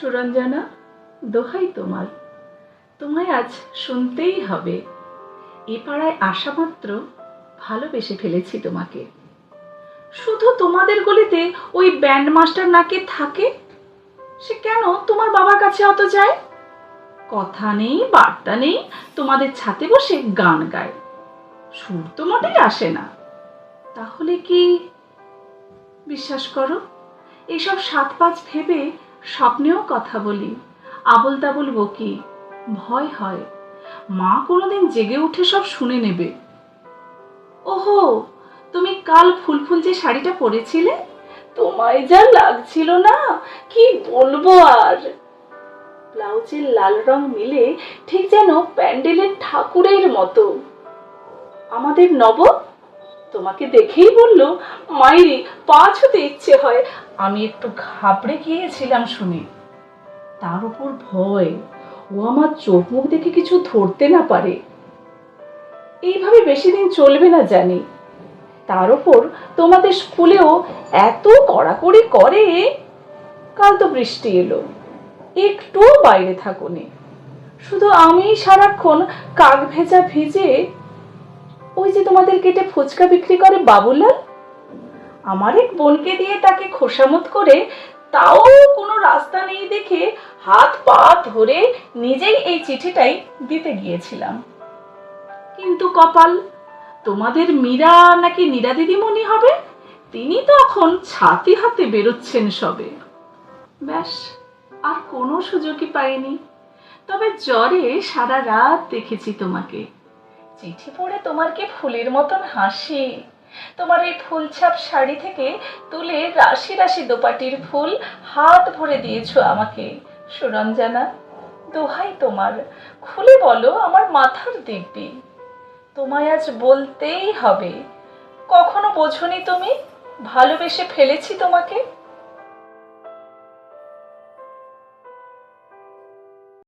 সুরঞ্জনা, দোহাই তোমার। তোমায় আজ শুনতেই হবে। এ পাড়ায় আসা মাত্র ভালোবেসে ফেলেছি তোমাকে। শুধু তোমাদের গলিতে ওই ব্যান্ড মাস্টার নাকে থাকে? সে কেন তোমার বাবার কাছে অত যায়? কথা নেই, বার্তা নেই, তোমাদের ছাতে বসে গান গায়। সুর তো মোটেই আসে না। তাহলে কি? বিশ্বাস করো এইসব সাত পাঁচ ভেবে স্বপ্নেও কথা বলি। আবল তাবল বকি, ভয় হয়। মা কোনোদিন জেগে উঠে সব শুনে নেবে। ওহো, তুমি কাল ফুলফুল যে শাড়িটা পরেছিলে? তোমায় যা লাগছিল না, কি বলব আর? ব্লাউজের লাল রং মিলে ঠিক যেন প্যান্ডেলের ঠাকুরের মতো। আমাদের নব তোমাকে দেখেই বলল, মাইরি, পা ছুতে ইচ্ছে হয়। আমি একটু ঘাবড়ে গিয়েছিলাম শুনে। তার উপর ভয়। ও আমার চোখ মুখ দেখে কিছু ধরতে না পারে। এইভাবে বেশি দিন চলবে না জানি। তার উপর তোমাদের স্কুলেও এত কড়াকড়ি করে? কাল তো বৃষ্টি এলো। একটুও বাইরে থাকুনি। শুধু আমি সারাক্ষণ কাক ভেজা ভিজে ওই যে তোমাদের কেটে ফুচকা বিক্রি করে বাবুলাল? আমার এক বোনকে দিয়ে তাকে খোসামত করে তাও কোনো রাস্তা নেই দেখে হাত পা ধরে নিজেই এই চিঠিটাই দিতে গিয়েছিলাম। কিন্তু কপাল, তোমাদের মীরা নাকি নীরা দিদিমণি হবে? তিনি তখন ছাতি হাতে বেরোচ্ছেন সবে। ব্যাস, আর কোনো সুযোগই পাইনি। তবে জ্বরে সারা রাত দেখেছি তোমাকে। চিঠি পড়ে তোমার কি ফুলের মতন হাসি? তোমার এই ফুলছাপ শাড়ি থেকে তুলে রাশি রাশি দোপাটির ফুল হাত ভরে দিয়েছ আমাকে, সুরঞ্জানা। দোহাই তোমার, খুলে বলো আমার মাথার দিব্যি তোমায় আজ বলতেই হবে, কখনো বোঝনি তুমি? ভালোবেসে ফেলেছি তোমাকে।